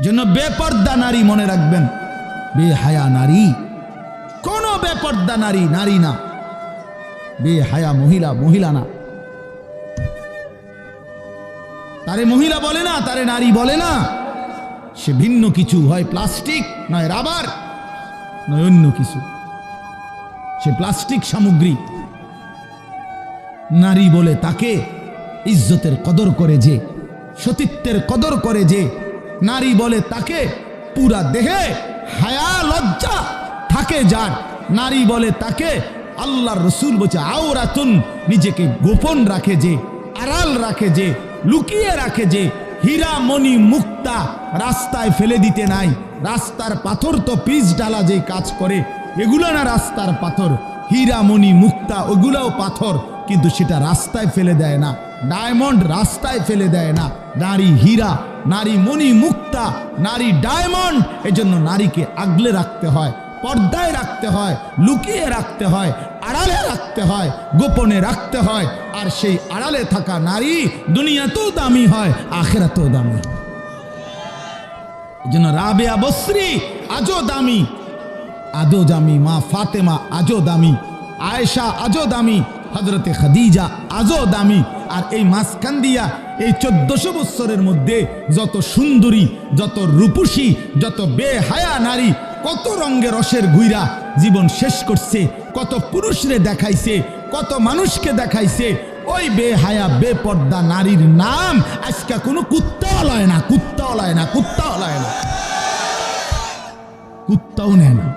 জন্য বেপর্দা নারী মনে রাখবেন। বেহায়া নারী। কোন বেপর্দা নারী নারী না। বেহায়া মহিলা মহিলা না। তারে মহিলা বলে না, তারে নারী বলে না। সে ভিন্ন কিছু, হয় প্লাস্টিক, নয় রাবার, নয় অন্য কিছু। সে প্লাস্টিক সামগ্রী। নারী বলে তাকে ইজ্জতের কদর করে যে, সতীত্বের কদর করে যে নারী বলে তাকে পুরা দেহে হায়া, লজ্জা থাকে যার। নারী বলে তাকে আল্লাহর রসুল বলছে, আওরাতুন নিজেকে গোপন রাখে যে, আড়াল রাখে যে, লুকিয়ে রাখে যে হীরা মণি মুক্তা রাস্তায় ফেলে দিতে নাই। রাস্তার পাথর তো পিচ ডালা যে কাজ করে, এগুলো না রাস্তার পাথর। হীরা মণি মুক্তা, ওগুলাও পাথর, কিন্তু সেটা রাস্তায় ফেলে দেয় না। ডায়মন্ড রাস্তায় ফেলে দেয় না। নারী, হীরা নারী মণি মুক্তা, নারী ডায়মন্ড, এজন্য নারীকে আগলে রাখতে হয়, পর্দায় রাখতে হয়, লুকিয়ে রাখতে হয়, আড়ালে রাখতে হয়, গোপনে রাখতে হয়, আর সেই আড়ালে থাকা নারী দুনিয়াতেও দামি হয়, আখেরাতেও দামি এজন্য রাবেয়া বসরি, আজও দামি আদো দামি, মা ফাতেমা আজও দামি, আয়েশা আজও দামি হজরতে খাদিজা আজও দামি, আর এই মাঝখান দিয়া এই চোদ্দশো বৎসরের মধ্যে যত সুন্দরী, যত রূপসী, যত বেহায়া নারী, কত রঙ্গে রসের ঘুইরা জীবন শেষ করছে, কত পুরুষরে দেখাইছে, কত মানুষকে দেখাইছে, ওই বেহায়া, বেপর্দা নারীর নাম আজকে কোনো কুত্তাও লয় না, কুত্তাও লয় না, কুত্তাও লয় না। কুত্তাও নেয় না।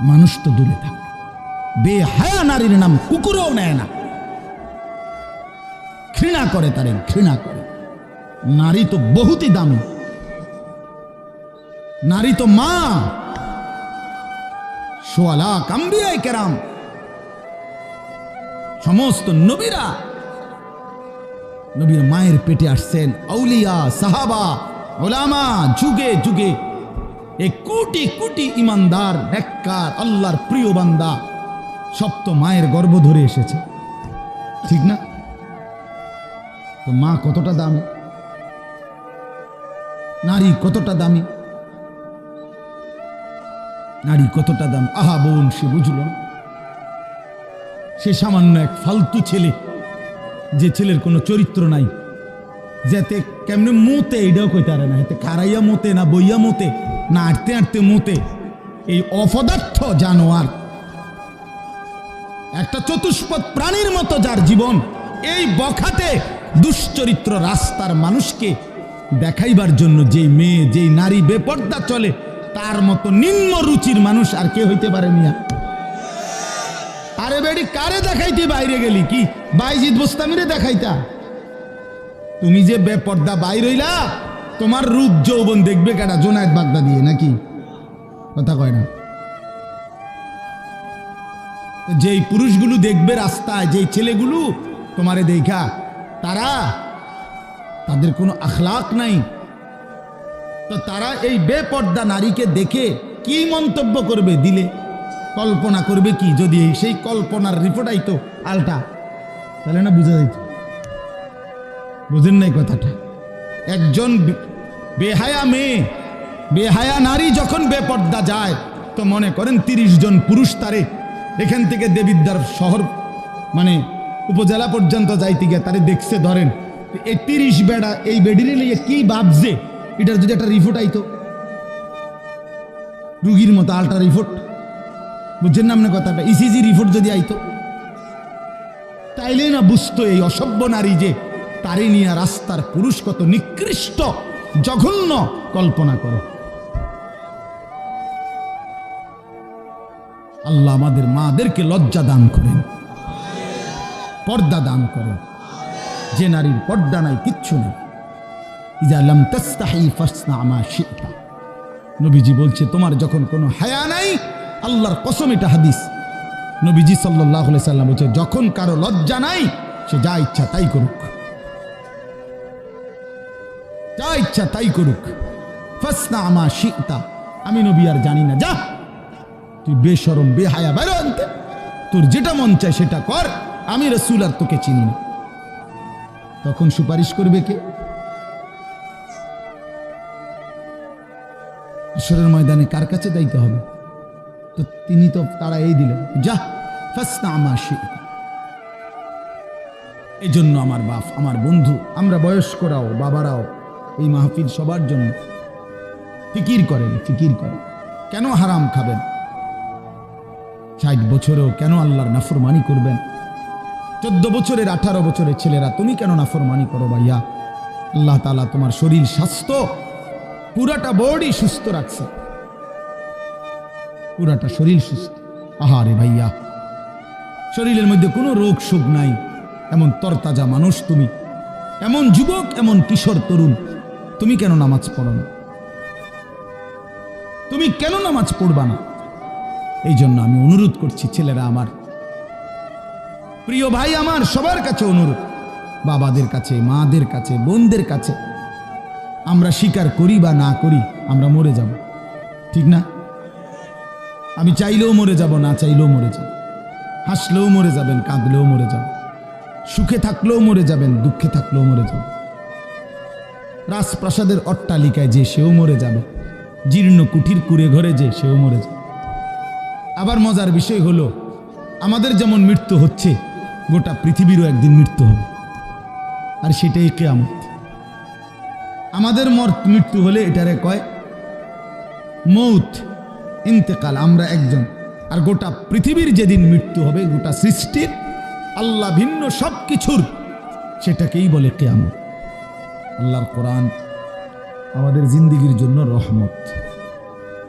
মানুষ তো দূরে থাকে। বেহায়া নারীর নাম কুকুরও নেয় না। ঘৃণা করে তারে, ঘৃণা করে। নারী তো বহুতই দামি। নারী তো মা। সোয়ালা কাম্বিয়ায় কেরাম। সমস্ত নবীরা নবীর মায়ের পেটে আসছেন আউলিয়া, সাহাবা, ওলামা, যুগে যুগে। এ কোটি কোটি ইমানদার, নেককার, আল্লাহর প্রিয় বান্দা সব তো মায়ের গর্ভ ধরে এসেছে। ঠিক না? তো মা কতটা দামি? নারী কতটা দামি? নারী কতটা দাম? আহা বোন, সে বুঝল সে সামান্য এক ফালতু ছেলে, যে ছেলের কোনো চরিত্র নাই। যেতে কেমনে মোতে, এটাও কইতে পারে না। এতে খারাইয়া মোতে না বইয়া মোতে, না আটতে আটতে মোতে, এই অপদার্থ জানোয়ার। একটা চতুষ্পদ প্রাণীর মতো যার জীবন এই বখাতে দুশ্চরিত্র রাস্তার মানুষকে দেখাইবার জন্য যেই মেয়ে, যেই নারী বেপর্দা চলে, তার মতো নিম্ন রুচির মানুষ আর কে হইতে পারে মিয়া আরে বেডি, কারে দেখাইতে বাইরে গেলি কি? বাইজিদ বোস্তামিরে দেখাইতা। তুমি যে বেপর্দা বাইর হইলা তোমার রূপ যৌবন দেখবে কেডা? জোনায়েত বাগদা দিয়ে নাকি? কথা কয় না। যেই পুরুষগুলো দেখবে রাস্তায়, যেই ছেলেগুলো তোমারে দেখা তারা তাদের কোনো আখলাক নাই। তো তারা এই বেপর্দা নারীকে দেখে কি মন্তব্য করবে দিলে? কল্পনা করবে কি? যদি সেই কল্পনার রিপোর্টাই তো আলটা, তাহলে না বুঝা যাইত। বুঝেন নাই কথাটা। একজন বেহায়া মেয়ে, বেহায়া নারী যখন বেপর্দা যায়, তো মনে করেন তিরিশ জন পুরুষ তারে, এখান থেকে দেবিদ্যার শহর মানে উপজেলা পর্যন্ত যাইতে গিয়ে তারে দেখছে, ধরেন এই তিরিশ বেড়া, এই বেডিরে লিয়ে কি ভাবছে? এটার যদি একটা রিপোর্ট আইতো। রুগীর মতো আলট্রা রিপোর্ট বুঝছেন না আপনার কথাটা? ইসিজি রিপোর্ট যদি আইতো। তাইলে না বুঝতো এই অসভ্য নারী যে তারে নিয়ে রাস্তার পুরুষ কত নিকৃষ্ট, জঘন্য কল্পনা করো। আল্লাহ আমাদের মাদেরকে লজ্জা দান করেন। পর্দা দান করেন যে নারীর পর্দা নাই, কিচ্ছু নেই। নবীজি বলছে, তোমার যখন কোনো হায়া নাই, আল্লাহর কসম এটা হাদিস। নবীজি সাল্লাহ সাল্লাম বলছে, যখন কারও লজ্জা নাই, সে যা ইচ্ছা তাই করুক। যা ইচ্ছা তাই করুক। ফাসনা আমা শিতা। আমি নবী আর জানি না, যা। তুই বেসরম বেহায়া, বাইরে আনতে। তোর যেটা মন চায় সেটা কর। আমি রসুল আর তোকে চিনি না। তখন সুপারিশ করবে কে? আসরের ময়দানে কার কাছে যাইতে হবে? তো তিনি তো তারা এই দিলেন, যা ফাস্তা আমার এই জন্য আমার বাপ, আমার বন্ধু, আমরা বয়স্করাও, বাবারাও এই মাহফিল সবার জন্য ফিকির করেন ফিকির করেন। কেন হারাম খাবেন? ষাট বছরেও কেন আল্লাহর নাফরমানি করবেন? চোদ্দ বছরের, আঠারো বছরের ছেলেরা, তুমি কেন নাফরমানি করো ভাইয়া? আল্লাহ তালা তোমার শরীর, স্বাস্থ্য, পুরাটা বডি সুস্থ রাখছে। পুরাটা শরীর সুস্থ। আহারে ভাইয়া, শরীরের মধ্যে কোনো রোগ শোক নাই। এমন তরতাজা মানুষ তুমি। এমন যুবক, এমন কিশোর, তরুণ। তুমি কেন নামাজ পড়ো না? তুমি কেন নামাজ পড়বা না? এই জন্য আমি অনুরোধ করছি ছেলেরা আমার প্রিয় ভাই, আমার সবার কাছে অনুরোধ। বাবাদের কাছে, মাদের কাছে, বোনদের কাছে। আমরা স্বীকার করি বা না করি, আমরা মরে যাব। ঠিক না? আমি চাইলেও মরে যাব, না চাইলেও মরে যাব। হাসলেও মরে যাবেন, কাঁদলেও মরে যাবেন সুখে থাকলেও মরে যাবেন, দুঃখে থাকলেও মরে যাবেন রাজপ্রাসাদের অট্টালিকায় যে সেও মরে যাবে। জীর্ণ কুঠির কুড়ে ঘরে যে সেও মরে যাবে। আবার মজার বিষয় হলো, আমাদের যেমন মৃত্যু হচ্ছে গোটা পৃথিবীরও একদিন মৃত্যু হবে। আর সেটাই কেয়ামত। আমাদের মর মৃত্যু হলে এটারে কয়, মৌত, ইন্তেকাল, আমরা একজন। আর গোটা পৃথিবীর যেদিন মৃত্যু হবে, গোটা সৃষ্টির, আল্লাহ ভিন্ন সব কিছুর সেটাকেই বলে কেয়ামত। আল্লাহর কোরআন আমাদের জিন্দিগির জন্য রহমত।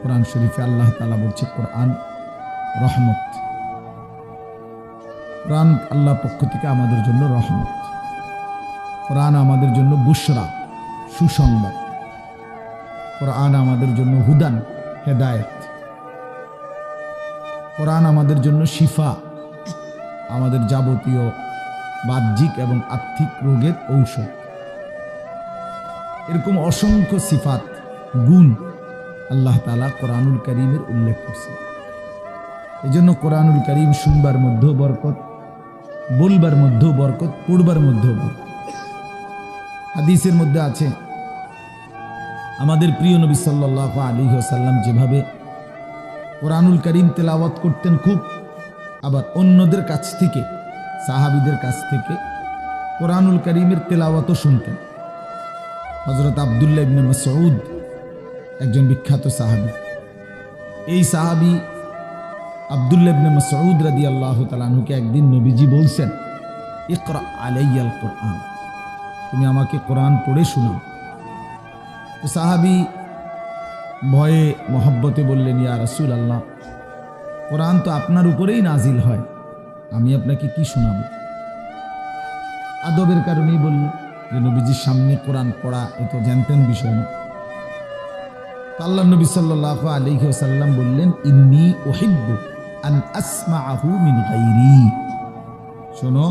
কোরআন শরীফে আল্লাহ তালা বলছে, কোরআন রহমত। কোরআন আল্লাহ পক্ষ থেকে আমাদের জন্য রহমত। কোরআন আমাদের জন্য বুসরা সুসংবাদ। কোরআন আমাদের জন্য হুদান, হেদায়েত। কোরআন আমাদের জন্য শিফা, আমাদের যাবতীয় বাহ্যিক এবং আর্থিক রোগের ঔষধ। এরকম অসংখ্য সিফাত, গুণ আল্লাহ তালা কোরআনুল করিমের উল্লেখ করছে এই জন্য কোরআনুল করিম শুনবার মধ্যেও বরকত বলবার মধ্যেও বরকত পড়বার মধ্যেও হাদিসের মধ্যে আছে, আমাদের প্রিয় নবী সাল্লাহ আলী সাল্লাম যেভাবে কোরআনুল করিম তেলাওয়াত করতেন খুব, আবার অন্যদের কাছ থেকে, সাহাবিদের কাছ থেকে কোরআনুল করিমের তেলাওয়াতও শুনতেন। হজরত আবদুল্লাহ ইবনে মাসউদ একজন বিখ্যাত সাহাবি। এই সাহাবি আবদুল্লাহ ইবনে মাসউদ রাদি আল্লাহ তালাহুকে একদিন নবীজি বলছেন, ইকরা আলাইয়াল কোরআন, তুমি আমাকে কোরআন পড়ে শোনাও। সাহাবি ভয়ে, মহব্বতে বললেন, ইয়া রসুল আল্লাহ কোরআন তো আপনার উপরেই নাজিল হয়, আমি আপনাকে কি শোনাব? আদবের কারণেই বললেন যে, নবীজির সামনে কোরআন পড়া এ তো জানতেন বিষয় না। আল্লাহ নবী সাল্লাহ আলহি সাল্লাম বললেন, ইন্নি ওহিব্বু শোনো,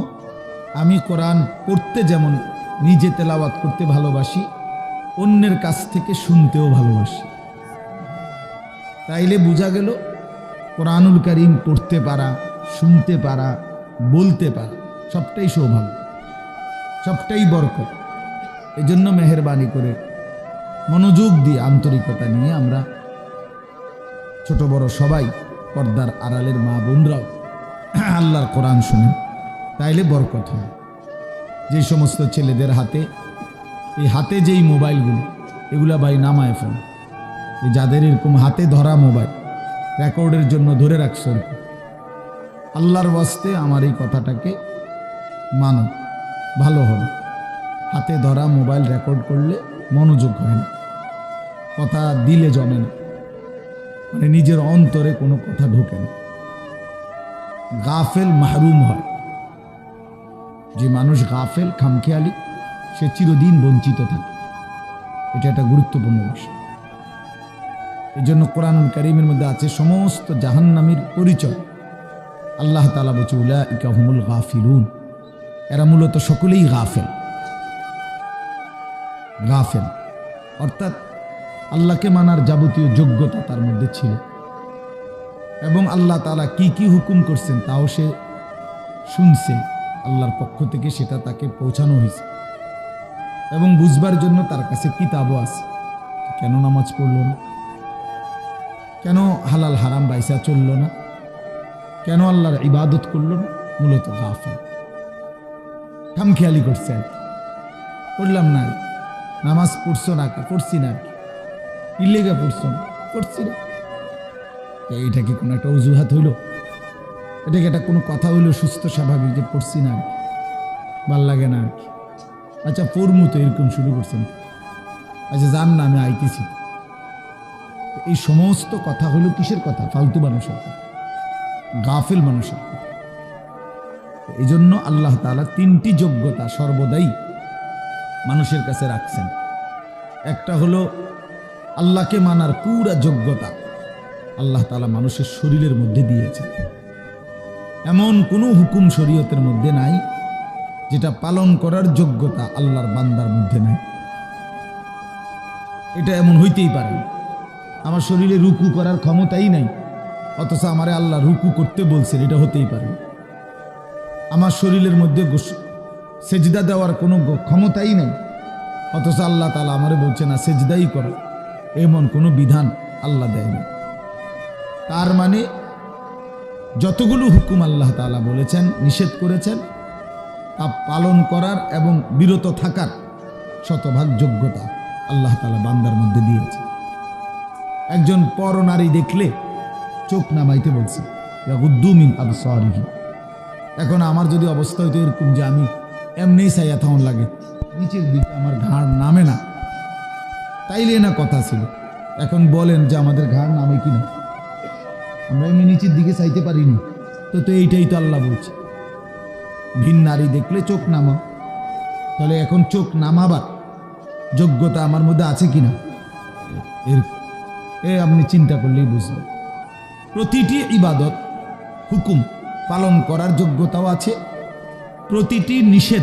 আমি কোরআন পড়তে যেমন নিজে তেলাওয়াত করতে ভালোবাসি, অন্যের কাছ থেকে শুনতেও ভালোবাসি। তাইলে বোঝা গেল, কোরআনুল করিম পড়তে পারা, শুনতে পারা, বলতে পারা, সবটাই সৌভাগ্য, সবটাই বরকত। এই জন্য মেহরবানি করে মনোযোগ দিয়ে আন্তরিকতা নিয়ে আমরা ছোট বড় সবাই পর্দার আড়ালের মা বোনরাও আল্লাহর কোরআন শুনেন, তাইলে বরকত হয়। যে সমস্ত ছেলেদের হাতে, এই হাতে যেই মোবাইলগুলো, এগুলা ভাই নামায় ফোন যাদের এরকম হাতে ধরা মোবাইল, রেকর্ডের জন্য ধরে রাখছো। আল্লাহর বাস্তে আমার এই কথাটাকে মানো, ভালো হবে। হাতে ধরা মোবাইল রেকর্ড করলে মনোযোগ হয় না। কথা দিলে জমে না। মানে নিজের অন্তরে কোনো কথা ঢোকে না। গাফেল মাহরুম হয়। যে মানুষ গাফেল, খামখেয়ালি, সে চিরদিন বঞ্চিত থাকে। এটা একটা গুরুত্বপূর্ণ বিষয়। এই জন্য কোরআনুল করিমের মধ্যে আছে সমস্ত জাহান্নামীর পরিচয়। আল্লাহ তালা বলছে উলা ইকাহুমুল গাফিলুন। এরা মূলত সকলেই গাফেল। গাফেল। অর্থাৎ আল্লাহকে মানার যাবতীয় যোগ্যতা তার মধ্যে ছিল। এবং আল্লাহ তালা কি কি হুকুম করছেন তাও সে শুনছে। আল্লাহর পক্ষ থেকে সেটা তাকে পৌঁছানো হয়েছে। এবং বুঝবার জন্য তার কাছে কিতাবও আছে। কেন নামাজ পড়ল না? কেন হালাল হারাম বাইসা চলল না? কেন আল্লাহর ইবাদত করল না? মূলত গাফেল। খামখেয়ালি করছেন করলাম না, নামাজ পড়ছো না কে? পড়ছি না আর কি। কি লেগে পড়ছো এইটা কি কোনো একটা অজুহাত হইল? এটা কি একটা কোনো কথা হইল সুস্থ, স্বাভাবিক যে পড়ছি না আর ভালো লাগে না আর আচ্ছা পড়মু তো, এরকম শুরু করছেন আচ্ছা যান না, আমি আইতেছি। এই সমস্ত কথা হলো কিসের কথা? ফালতু মানুষের কথা। গাফিল মানুষের কথা। এই জন্য আল্লাহ তাআলা তিনটি যোগ্যতা সর্বদাই মানুষের কাছে রাখছেন। একটা হলো আল্লাহকে মানার পুরা যোগ্যতা আল্লাহ তালা মানুষের শরীরের মধ্যে দিয়েছেন এমন কোনো হুকুম শরীয়তের মধ্যে নাই, যেটা পালন করার যোগ্যতা আল্লাহর বান্দার মধ্যে নাই। এটা এমন হইতেই পারে আমার শরীরে রুকু করার ক্ষমতাই নাই, অথচ আমারে আল্লাহ রুকু করতে বলছেন, এটা হতেই পারে আমার শরীরের মধ্যে সেজদা দেওয়ার কোনো ক্ষমতাই নেই, অথচ আল্লাহ তালা আমারে বলছে না, সেজদাই করো। এমন কোনো বিধান আল্লাহ দেয়নি। তার মানে যতগুলো হুকুম আল্লাহ তাআলা বলেছেন, নিষেধ করেছেন, তা পালন করার এবং বিরত থাকার শতভাগ যোগ্যতা আল্লাহ তাআলা বান্দার মধ্যে দিয়েছে একজন পর নারী দেখলে চোখ নামাইতে বলছে উদ্দুমিন আবসারিহি। এখন আমার যদি অবস্থা হইতো এরকম যে আমি এমনিই সাইয়া থাউন লাগে, নিচের দিকে আমার ঘাড় নামে না তাইলে না কথা ছিল। এখন বলেন যে আমাদের ঘাড় নামে কিনা। আমরা এমনি নিচের দিকে চাইতে পারিনি। তো তো এইটাই তো আল্লাহ বলছে। ভিন নারী দেখলে চোখ নামা। তাহলে এখন চোখ নামাবার যোগ্যতা আমার মধ্যে আছে কিনা? এর এ আপনি চিন্তা করলেই বুঝবেন। প্রতিটি ইবাদত, হুকুম পালন করার যোগ্যতাও আছে। প্রতিটি নিষেধ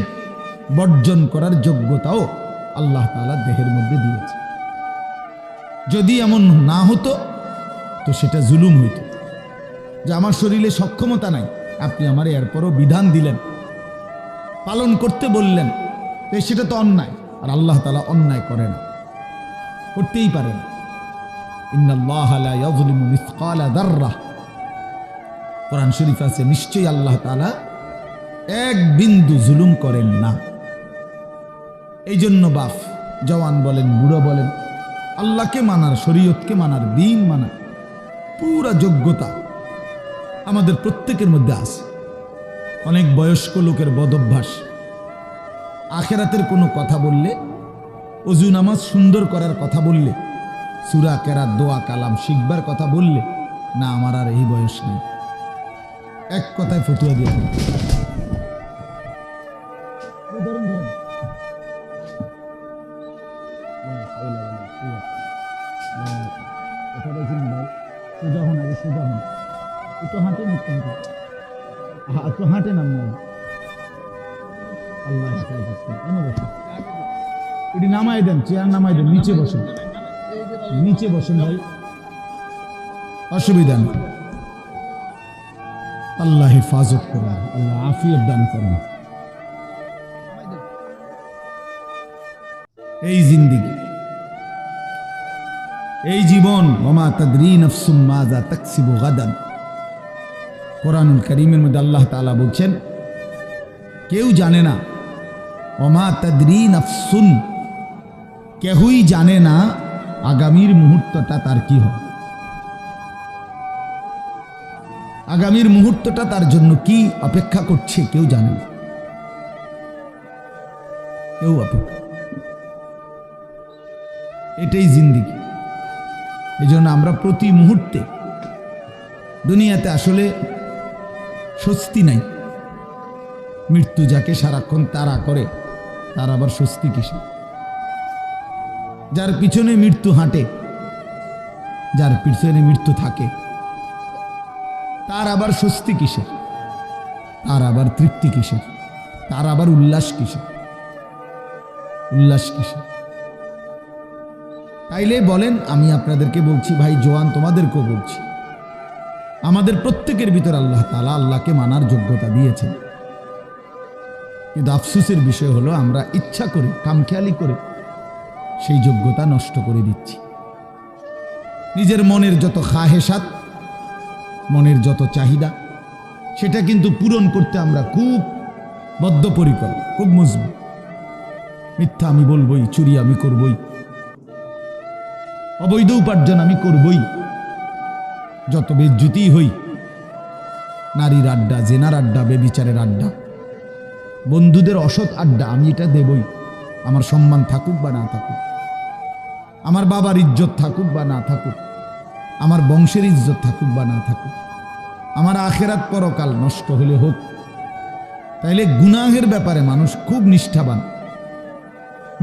বর্জন করার যোগ্যতাও আল্লাহ তাআলা দেহের মধ্যে দিয়েছে। যদি এমন না হতো, তো সেটা জুলুম হইত। যে আমার শরীরে সক্ষমতা নাই, আপনি আমার এরপরও বিধান দিলেন, পালন করতে বললেন সেটা তো অন্যায়, আর আল্লাহ তালা অন্যায় করে না, করতেই পারেন কোরআন শরীফ আছে, নিশ্চয়ই আল্লাহ তালা এক বিন্দু জুলুম করেন না। এই জন্য বাপ জওয়ান বলেন, বুড়ো বলেন আল্লাহকে মানার, শরীয়তকে মানার, দিন মানার, পুরা যোগ্যতা আমাদের প্রত্যেকের মধ্যে আছে। অনেক বয়স্ক লোকের বদভ্যাস। আখেরাতের কোনো কথা বললে, অজু নামাজ সুন্দর করার কথা বললে, সুরা কেরা দোয়া, কালাম, শিখবার কথা বললে, না, আমার আর এই বয়স নেই। এক কথায় ফতুয়া দিয়ে নামাই দেন নিচে বসুন নিচে বসুন ভাই। অসুবিধা নেই। আল্লাহ হেফাজত করুন, আল্লাহ আফিয়ত দান করুন। এই জিন্দিগি, এই জীবন, ওমা তাদরি নফসুম মাজা তাকসিবু গাদান। কোরআনুল করিমের মধ্যে আল্লাহ তালা বলছেন, কেউ জানে না, ওমা তাদরি নফসুন কেহই জানে না আগামীর মুহূর্তটা তার কি হবে। আগামীর মুহূর্তটা তার জন্য কি অপেক্ষা করছে কেউ জানে না। কেউ অপেক্ষা এটাই জিন্দিগি। এই জন্য আমরা প্রতি মুহূর্তে দুনিয়াতে আসলে স্বস্তি নাই। মৃত্যু যাকে সারাক্ষণ তারা করে, তার আবার স্বস্তি কিসে যার পিছনে মৃত্যু হাঁটে, যার পিছনে মৃত্যু থাকে। তার আবার স্বস্তি কিসের? তার আবার তৃপ্তি কিসের? তার আবার উল্লাস কিসের? উল্লাস কিসের? তাইলে বলেন, আমি আপনাদেরকে বলছি, ভাই জোয়ান, তোমাদেরকেও বলছি। আমাদের প্রত্যেকের ভিতর আল্লাহ তালা আল্লাহকে মানার যোগ্যতা দিয়েছেন। কিন্তু আফসুসের বিষয় হলো, আমরা ইচ্ছা করে কামখেয়ালি করে সেই যোগ্যতা নষ্ট করে দিচ্ছি। নিজের মনের যত খাহেসাত মনের যত চাহিদা, সেটা কিন্তু পূরণ করতে আমরা খুব বদ্ধপরিকর, খুব মজবুত। মিথ্যা আমি বলবই, চুরি আমি করবই, অবৈধ উপার্জন আমি করবই। যত বেজ্জুতি হই, নারীর আড্ডা, জেনার আড্ডা, বেবিচারের আড্ডা, বন্ধুদের অসৎ আড্ডা আমি এটা দেবই। আমার সম্মান থাকুক বা না থাকুক। আমার বাবার ইজ্জত থাকুক বা না থাকুক, আমার বংশের ইজ্জত থাকুক বা না থাকুক, আমার আখেরাত পরকাল নষ্ট হলে হোক, তাইলে গুনাহের ব্যাপারে মানুষ খুব নিষ্ঠাবান।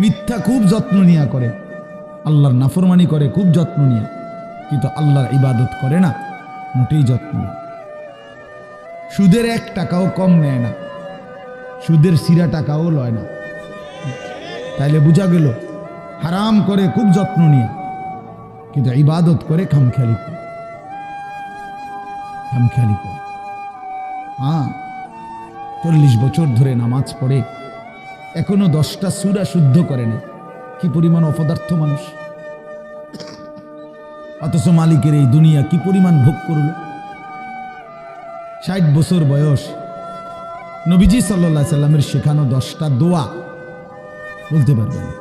মিথ্যা খুব যত্ন নিয়া করে, আল্লাহর নাফরমানি করে, খুব যত্ন নিয়ে, কিন্তু আল্লাহর ইবাদত করে না, মোটেই যত্ন সুদের এক টাকাও কম নেয় না, সুদের সিরা টাকাও লয় না। তাইলে বোঝা গেল হারাম করে খুব যত্ন নিয়ে, কিন্তু ইবাদত করে খামখেয়ালি করে। খামখেয়ালি করে। হ্যাঁ চল্লিশ বছর ধরে নামাজ পড়ে, এখনও দশটা সুরা শুদ্ধ করে না। কি পরিমাণ অপদার্থ মানুষ। অথচ মালিকের এই দুনিয়া কি পরিমাণ ভোগ করল। ষাট বছর বয়স। নবীজি সাল্লা সাল্লামের শেখানো দশটা দোয়া বলতে পারবে না।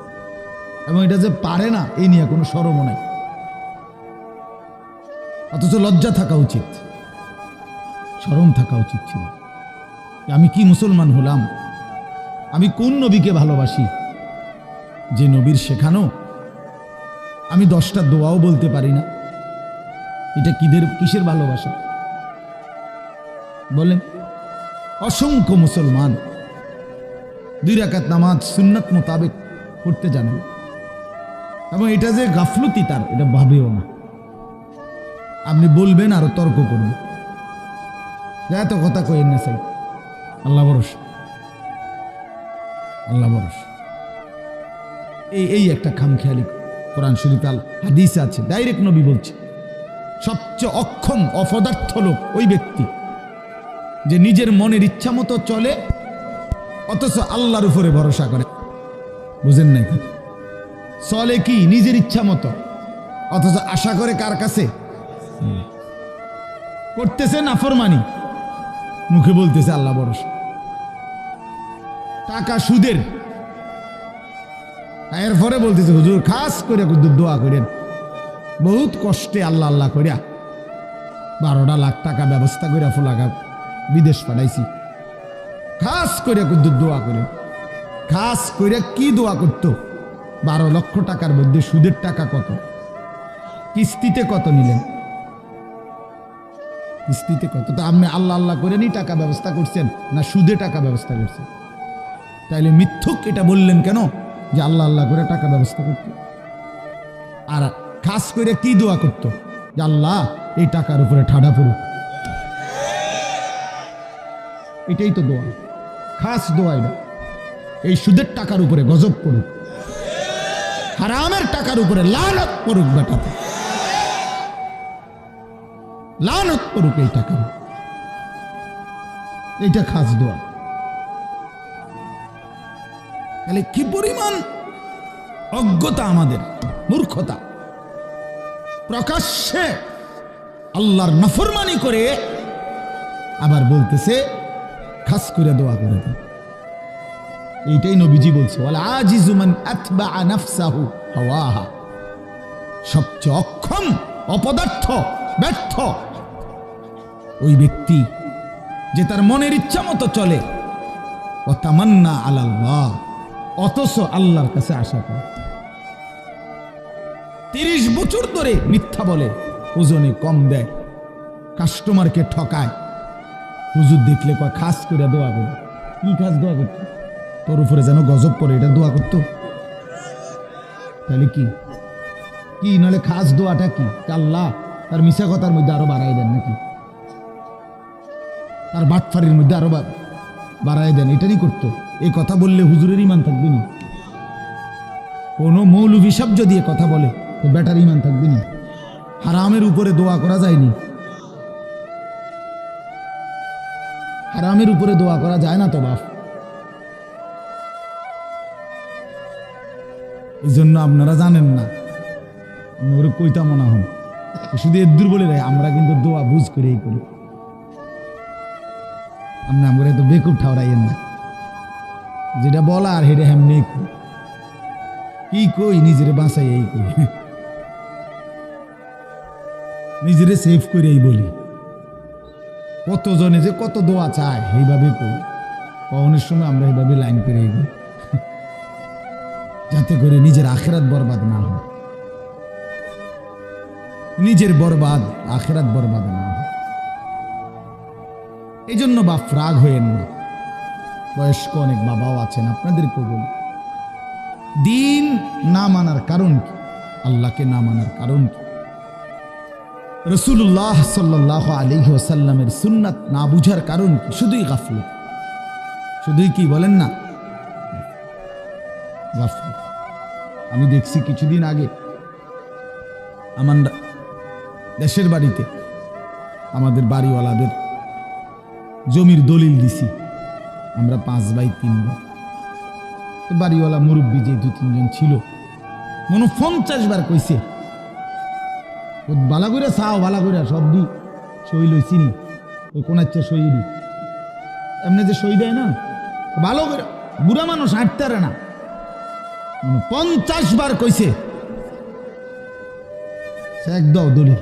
এবং এটা যে পারে না এই নিয়ে কোনো সরম নাই। অথচ লজ্জা থাকা উচিত। সরম থাকা উচিত ছিল। আমি কি মুসলমান হলাম? আমি কোন নবীকে ভালোবাসি? যে নবীর শেখানো? আমি দশটা দোয়াও বলতে পারি না। এটা কিদের, কিসের ভালোবাসা? বলেন, অসংখ্য মুসলমান দুই রাকাত নামাজ সুন্নাত মোতাবেক পড়তে জানে না। এবং এটা যে গাফলতি তার, এটা ভাবেও না। আপনি বলবেন আরও তর্ক করবেন যা এত কথা কইেন না সাই আল্লাহ বরস আল্লাহ বরস এই এই একটা খামখেয়ালি কোরআন শরীফ আল হাদিস আছে, ডাইরেক্ট নবী বলছে, সবচেয়ে অক্ষম অপদার্থ লোক ওই ব্যক্তি, যে নিজের মনের ইচ্ছা মতো চলে, অথচ আল্লাহর উপরে ভরসা করে। বুঝেন নাই কথা? চলে কি? নিজের ইচ্ছা মতো। অথচ আশা করে কার কাছে? করতেছে নাফরমানি। মুখে বলতেছে আল্লাহ ভরসা। টাকা সুদের। এরপরে বলতেছে হুজুর খাস করে দোয়া করেন। বহুত কষ্টে আল্লাহ আল্লাহ করিয়া বারোটা লাখ টাকা ব্যবস্থা করিয়া ফোলাকা বিদেশ পাঠাইছি। খাস করে দোয়া করে খাস করে কি দোয়া করতো? বারো লক্ষ টাকার মধ্যে সুদের টাকা কত? কিস্তিতে কত নিলেন? কিস্তিতে কত? তো আপনি আল্লাহ আল্লাহ করে নি টাকা ব্যবস্থা করছেন না সুদে টাকা ব্যবস্থা করছেন? তাইলে মিথ্যুক এটা বললেন কেন? যে আল্লাহ আল্লাহ করে টাকা ব্যবস্থা করত। আর খাস করে কি দোয়া করত? যে আল্লাহ, এই টাকার উপরে ঠাডা পড়ুক। এটাই তো দোয়া। খাস দোয়া এটা। এই সুদের টাকার উপরে গজব পড়ুক। হারামের টাকার উপরে লালত পড়ুক বেটাতে লানত পড়ুক এই টাকার এইটা খাস দোয়া। তাহলে কি পরিমাণ অজ্ঞতা আমাদের, মূর্খতা? প্রকাশ্যে আল্লাহর নফরমানি করে আবার বলতেছে, খাস করে দোয়া করে দিন। এইটাই নবীজি বলছে, ওয়াল আজিজুমান সবচেয়ে অক্ষম, অপদার্থ, ব্যর্থ ওই ব্যক্তি যে তার মনের ইচ্ছা মতো চলে। ও তামান্না আলাল্লাহ, অথচ আল্লাহর কাছে আশা করে। তিরিশ বছর ধরে মিথ্যা বলে, ওজনে কম দেয় কাস্টমারকে ঠকায়। হুজুর দেখলে কয়, খাস করে দোয়া করে। কি খাস দোয়া করতো তোর উপরে যেন গজব করে, এটা দোয়া করতো। তাহলে কি? কি, নাহলে খাস দোয়াটা কি? আল্লাহ, তার মিশা কথার মধ্যে আরও বাড়াই দেন নাকি? তার বাটফারির মধ্যে আরও বাড়াই দেন, এটারই করতো। এই কথা বললে হুজুরের ইমান থাকবে নি। কোনো মৌলভী সব যদি এ কথা বলে, তো ব্যাটার ইমান থাকবে না। হারামের উপরে দোয়া করা যায়নি। হারামের উপরে দোয়া করা যায় না তো বাপ। এই জন্য আপনারা জানেন না। আমি ওরে কইতা মনে হন। শুধু এদ্দুর বলে রায়, আমরা কিন্তু দোয়া বুঝ করে এই করি। আমরা আমরা তো বেকুব ঠাওরাইয়েন না। যেটা বলা আর হেটা হেমনি। কি কই, নিজেরে বাঁচাই এই কই। নিজেরে সেভ করে এই বলি। কতজনে যে কত দোয়া চায় এইভাবে কই। পাওনের সময় আমরা এইভাবে লাইন করে এগোই যাতে করে নিজের আখেরাত বরবাদ না হয়। নিজের বরবাদ আখেরাত বরবাদ না হয়। এই জন্য বাপ রাগ হয়েন না। বয়স্ক অনেক বাবাও আছেন আপনাদের বলি। দিন না মানার কারণ কি? আল্লাহকে না মানার কারণ কি? রসুল্লাহ সাল্লাহ আলিহি ওসাল্লামের সুন্নাত না বুঝার কারণ কি? শুধুই গাফলত। শুধুই কি বলেন না? গাফলত আমি দেখছি কিছুদিন আগে আমার দেশের বাড়িতে আমাদের বাড়িওয়ালাদের জমির দলিল দিছি। আমরা পাঁচ বাই তিন বাড়িওয়ালা মুরব্বী যে দু তিনজন ছিল, মনে পঞ্চাশ বার কইছে বালা করে চাও, বালা করে সব দি, সই লইছি নি ওই কোন ইচ্ছা সই দি। এমনি যে সই দেয় না, ভালো করে, বুড়া মানুষ হাঁটতে না। পঞ্চাশ বার কইছে। চেক দাও দলিল।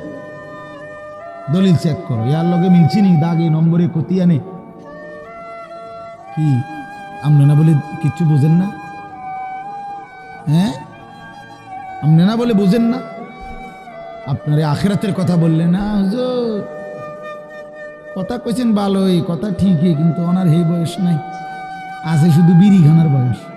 দলিল চেক করো। ইয়ার লগে মিলছি নি, দাগে নম্বরে কতি আনে। কি? আপনি না বলে কিচ্ছু বোঝেন না? হ্যাঁ? আপনি না বলে বোঝেন না? আপনার আখেরাতের কথা বললেন না, হুজুর। কথা কইছেন ভালোই, কথা ঠিকই, কিন্তু ওনার হে বয়স নাই। আছে শুধু বিড়ি খানার বয়স।